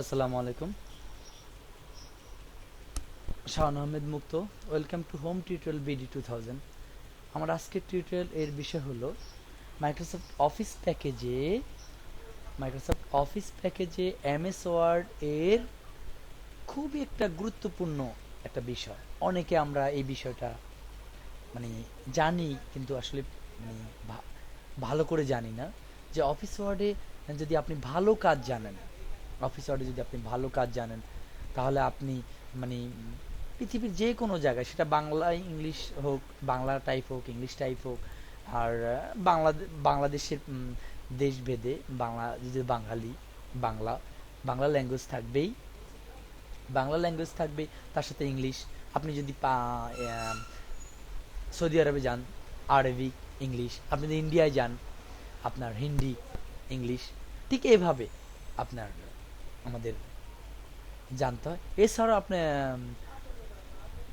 আসসালামু আলাইকুম। Shahan Ahmed Mukto. Welcome to home tutorial BD two thousand. আমার আজকের টিউটোরিয়াল এর বিষয় হলো, মাইক্রোসফট অফিস প্যাকেজে, মাইক্রোসফট অফিস প্যাকেজে এমএস ওয়ার্ড এর খুবই একটা গুরুত্বপূর্ণ একটা বিষয়। অনেকে আমরা এই বিষয়টা মানে জানি কিন্তু আসলে মানে ভালো করে জানি না যে অফিস ওয়ার্ডে যদি আপনি ভালো কাজ জানেন অফিস ওয়ার্ডে যদি আপনি ভালো কাজ জানেন, তাহলে আপনি মানে পৃথিবীর যে কোনো জায়গায়, সেটা বাংলা ইংলিশ হোক, বাংলা টাইপ হোক, ইংলিশ টাইপ হোক, আর বাংলা, বাংলাদেশের দেশভেদে বাংলা, যদি বাঙালি, বাংলা বাংলা ল্যাঙ্গুয়েজ থাকবেই, বাংলা ল্যাঙ্গুয়েজ থাকবে, তার সাথে ইংলিশ। আপনি যদি সৌদি আরবে যান আরবিক ইংলিশ। আপনি যদি ইন্ডিয়ায় যান, আপনার হিন্দি, ইংলিশ, ঠিক এভাবে আপনার আমাদের জানতে হয়। এছাড়াও আপনি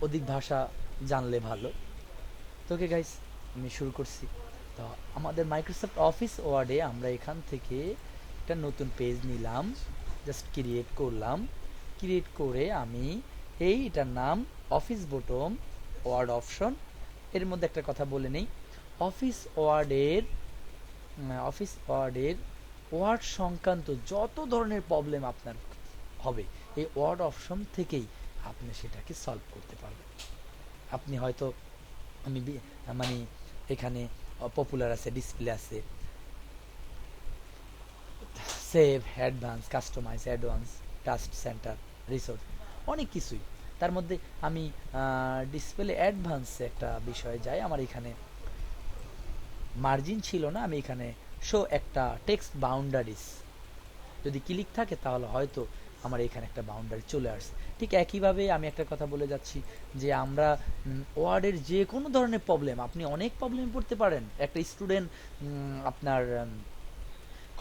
অধিক ভাষা জানলে ভালো। তো ওকে গাইস আমি শুরু করছি। তো আমাদের মাইক্রোসফট অফিস ওয়ার্ডে আমরা এখান থেকে একটা নতুন পেজ নিলাম। জাস্ট ক্রিয়েট করলাম। ক্রিয়েট করে আমি এই এটার নাম অফিস বটম ওয়ার্ড অপশন এর মধ্যে একটা কথা বলে নেই। অফিস ওয়ার্ডের অফিস ওয়ার্ডের ওয়ার্ড সংক্রান্ত যত ধরনের প্রবলেম আপনার হবে, এই ওয়ার্ড অপশন থেকেই আপনি সেটাকে সলভ করতে পারবেন। আপনি হয়তো, আমি মানে এখানে পপুলার আছে ডিসপ্লে আছে। Save advance customise advance task centre resource অনেক কিছুই। তার মধ্যে আমি ডিসপ্লে অ্যাডভান্স একটা বিষয়ে যাই। আমার এখানে মার্জিন ছিল না, আমি এখানে শো একটা টেক্সট বাউন্ডারিজ যদি ক্লিক থাকে, তাহলে হয়তো আমার এখানে একটা বাউন্ডারি চলে আসছে। ঠিক একইভাবে আমি একটা কথা বলে যাচ্ছি যে আমরা ওয়ার্ডের যে কোনো ধরনের প্রবলেম আপনি অনেক প্রবলেম পড়তে পারেন। একটা স্টুডেন্ট আপনার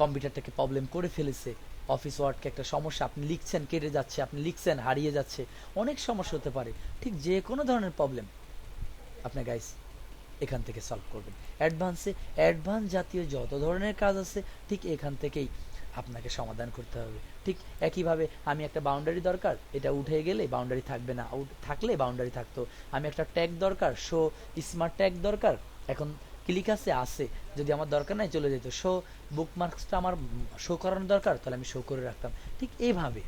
কম্পিউটারটাকে প্রবলেম করে ফেলেছে অফিস ওয়ার্ডকে একটা সমস্যা, আপনি লিখছেন, কেটে যাচ্ছে, আপনি লিখছেন, হারিয়ে যাচ্ছে, অনেক সমস্যা হতে পারে। ঠিক যে কোনো ধরনের প্রবলেম আপনার গাইস এখান থেকে সলভ করবেন। অ্যাডভান্সে অ্যাডভান্স জাতীয় যত ধরনের কাজ আছে, ঠিক এখান থেকেই আপনাকে সমাধান করতে হবে। ঠিক একইভাবে আমি একটা বাউন্ডারি দরকার, এটা উঠে গেলে বাউন্ডারি থাকবে না। আউট থাকলে বাউন্ডারি থাকতো। আমি একটা ট্যাগ দরকার শো স্মার্ট ট্যাগ দরকার। এখন ক্লিক আছে আছে। যদি আমার দরকার নাই, চলে যেত। শো বুকমার্কসটা আমার শো করানো দরকার, তাহলে আমি শো করে রাখতাম। ঠিক এইভাবে।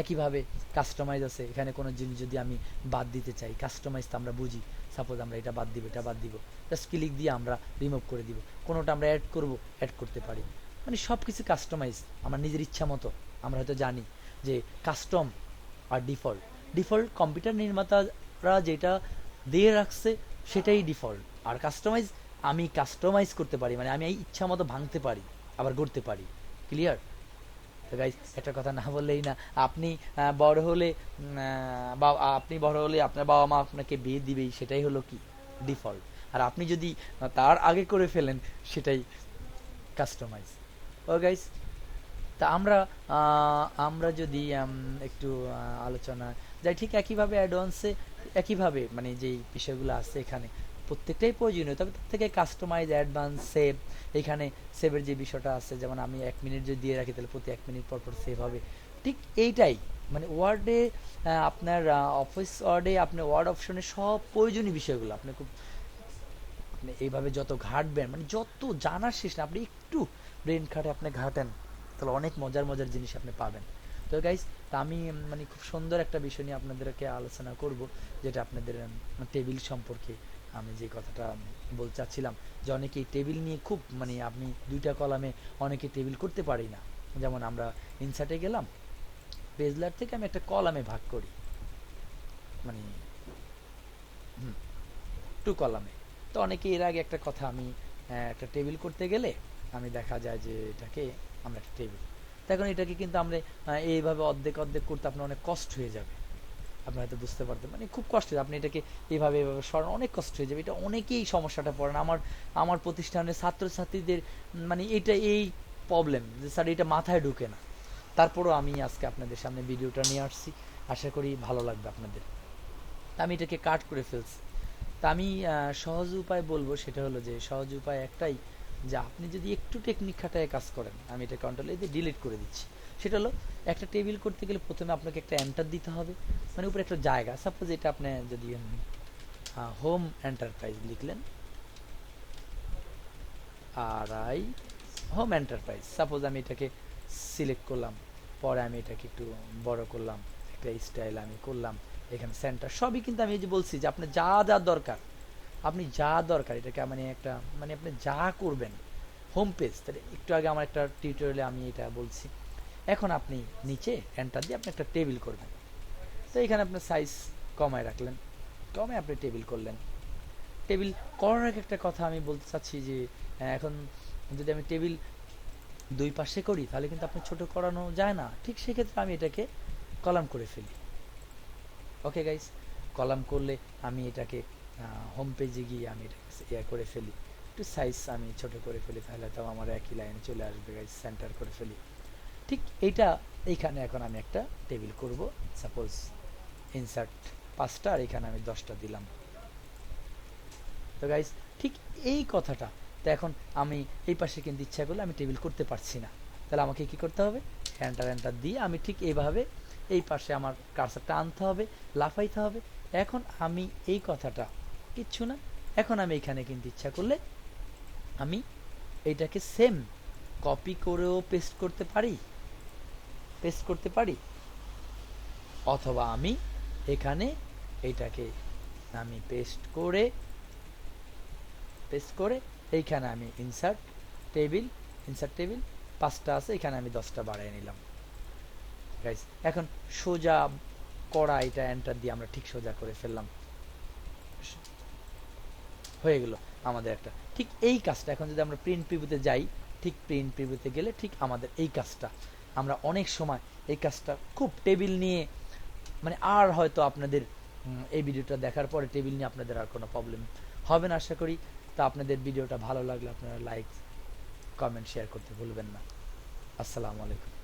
একইভাবে কাস্টমাইজ আছে। এখানে কোনো জিনিস যদি আমি বাদ দিতে চাই কাস্টমাইজ তো আমরা বুঝি। সাপোজ আমরা এটা বাদ দিব, এটা বাদ দিব। জাস্ট ক্লিক দিয়ে আমরা রিমুভ করে দিব। কোনোটা আমরা অ্যাড করব অ্যাড করতে পারি। মানে সব কিছু কাস্টমাইজ আমার নিজের ইচ্ছা মতো। আমরা হয়তো জানি যে কাস্টম আর ডিফল্ট ডিফল্ট কম্পিউটার নির্মাতারা যেটা দিয়ে রাখছে, সেটাই ডিফল্ট আর কাস্টমাইজ আমি কাস্টমাইজ করতে পারি। মানে আমি এই ইচ্ছা মতো ভাঙতে পারি, আবার গড়তে পারি। ক্লিয়ার একটা কথা না বললেই না, আপনি বড় হলে আপনি বড় হলে আপনার বাবা মা আপনাকে বিয়ে দিবেই সেটাই হলো কি? ডিফল্ট আর আপনি যদি তার আগে করে ফেলেন, সেটাই কাস্টমাইজ ও গাইজ তা আমরা আমরা যদি একটু আলোচনা যাই, ঠিক একইভাবে অ্যাডভান্সে একইভাবে মানে যেই বিষয়গুলো আছে এখানে প্রত্যেকটাই প্রয়োজনীয়, তবে তার থেকে কাস্টমাইজ অ্যাডভান্স সেভ এখানে সেভের যে বিষয়টা আছে, যেমন আমি এক মিনিট যদি দিয়ে রাখি, তাহলে প্রতি এক মিনিট পর পর সেভ হবে। ঠিক এইটাই মানে ওয়ার্ডে আপনার অফিস ওয়ার্ডে আপনার ওয়ার্ড অপশনে সব প্রয়োজনীয় বিষয়গুলো, আপনি খুব, আপনি এইভাবে যত ঘাটবেন মানে যত জানার শেষ না, আপনি একটু ব্রেন খাটে আপনি ঘাটেন, তাহলে অনেক মজার মজার জিনিস আপনি পাবেন। তো গাইস তা আমি মানে খুব সুন্দর একটা বিষয় নিয়ে আপনাদেরকে আলোচনা করব, যেটা আপনাদের টেবিল সম্পর্কে। আমি যে কথাটা বলতে চাচ্ছিলাম যে অনেকে টেবিল নিয়ে খুব মানে আপনি দুইটা কলামে অনেকে টেবিল করতে পারি না। যেমন আমরা ইনসার্টে গেলাম পেজলার থেকে আমি একটা কলামে ভাগ করি। মানে টু কলামে তো অনেকে এর আগে একটা কথা আমি একটা টেবিল করতে গেলে আমি দেখা যায় যে এটাকে আমরা একটা টেবিল এখন এটাকে কিন্তু আমরা এইভাবে অর্ধেক অর্ধেক করতে আপনার অনেক কষ্ট হয়ে যাবে। আপনি হয়তো বুঝতে পারতেন। মানে খুব কষ্ট আপনি এটাকে এইভাবে এভাবে সরানো, অনেক কষ্ট হয়ে যাবে। এটা অনেকেই সমস্যাটা পড়েন। আমার আমার প্রতিষ্ঠানের ছাত্রছাত্রীদের মানে এটা এই প্রবলেম যে স্যার, এটা মাথায় ঢুকে না। তারপরও আমি আজকে আপনাদের সামনে ভিডিওটা নিয়ে আসছি। আশা করি ভালো লাগবে আপনাদের। তা আমি এটাকে কাট করে ফেলছি। তা আমি সহজ উপায় বলব, সেটা হলো যে সহজ উপায় একটাই যে আপনি যদি একটু টেকনিক খাটায় কাজ করেন, আমি এটা কন্ট্রোল এই ডিলিট করে দিচ্ছি, সেটা হলো একটা টেবিল করতে গেলে প্রথমে আপনাকে একটা এন্টার দিতে হবে মানে উপরে একটা জায়গা সাপোজ এটা আপনি যদি হোম এন্টারপ্রাইজ লিখলেন, আর আই হোম এন্টারপ্রাইজ সাপোজ আমি এটাকে সিলেক্ট করলাম, পরে আমি এটাকে একটু বড় করলাম, একটা স্টাইল আমি করলাম, এখানে সেন্টার সবই কিন্তু আমি এই যে বলছি যে আপনার যা যা দরকার আপনি যা দরকার, এটাকে মানে একটা মানে আপনি যা করবেন হোম পেজ তাহলে একটু আগে আমার একটা টিউটোরিয়ালে আমি এটা বলছি। এখন আপনি নিচে এন্টার দিয়ে আপনি একটা টেবিল করবেন। তো এখানে আপনার সাইজ কমায় রাখলেন কমে আপনি টেবিল করলেন। টেবিল করার আগে একটা কথা আমি বলতে চাচ্ছি যে এখন যদি আমি টেবিল দুই পাশে করি, তাহলে কিন্তু আপনি ছোট করানো যায় না। ঠিক সেক্ষেত্রে আমি এটাকে কলাম করে ফেলি। ওকে গাইস কলাম করলে আমি এটাকে হোম পেজে গিয়ে আমি ইয়ে করে ফেলি। একটু সাইজ আমি ছোট করে ফেলি, তাহলে তো আমার একই লাইনে চলে আসবে গাইস সেন্টার করে ফেলি। ঠিক এইটা, এইখানে এখন আমি একটা টেবিল করব। সাপোজ ইনসার্ট পাঁচটা, আর এখানে আমি দশটা দিলাম। তো গাইস ঠিক এই কথাটা, তো এখন আমি এই পাশে কিন্তু ইচ্ছা করলে আমি টেবিল করতে পারছি না। তাহলে আমাকে কি করতে হবে? এন্টার এন্টার দিয়ে আমি ঠিক এইভাবে এই পাশে আমার কারসারটা আনতে হবে, লাফাইতে হবে। এখন আমি এই কথাটা কিচ্ছু না। এখন আমি এখানে কিন্তু ইচ্ছা করলে আমি এইটাকে সেম কপি করেও পেস্ট করতে পারি পেস্ট করতে পারি। অথবা আমি এখানে এইটাকে আমি পেস্ট করে পেস্ট করে এইখানে আমি ইনসার্ট টেবিল ইনসার্ট টেবিল পাঁচটা আছে, এখানে আমি দশটা বাড়াই নিলাম। এখন সোজা করা এটা এন্টার দিয়ে আমরা ঠিক সোজা করে ফেললাম। হয়ে গেল আমাদের একটা। ঠিক এই কাজটা, এখন যদি আমরা প্রিন্ট প্রিভিউতে যাই, ঠিক প্রিন্ট প্রিভিউতে গেলে ঠিক আমাদের এই কাজটা। আমরা অনেক সময় এই কাজটা খুব টেবিল নিয়ে মানে আর হয়তো আপনাদের এই ভিডিওটা দেখার পরে টেবিল নিয়ে আপনাদের আর কোনো প্রবলেম হবে না আশা করি। তা আপনাদের ভিডিওটা ভালো লাগলে আপনারা লাইক কমেন্ট শেয়ার করতে ভুলবেন না। আসসালামু আলাইকুম।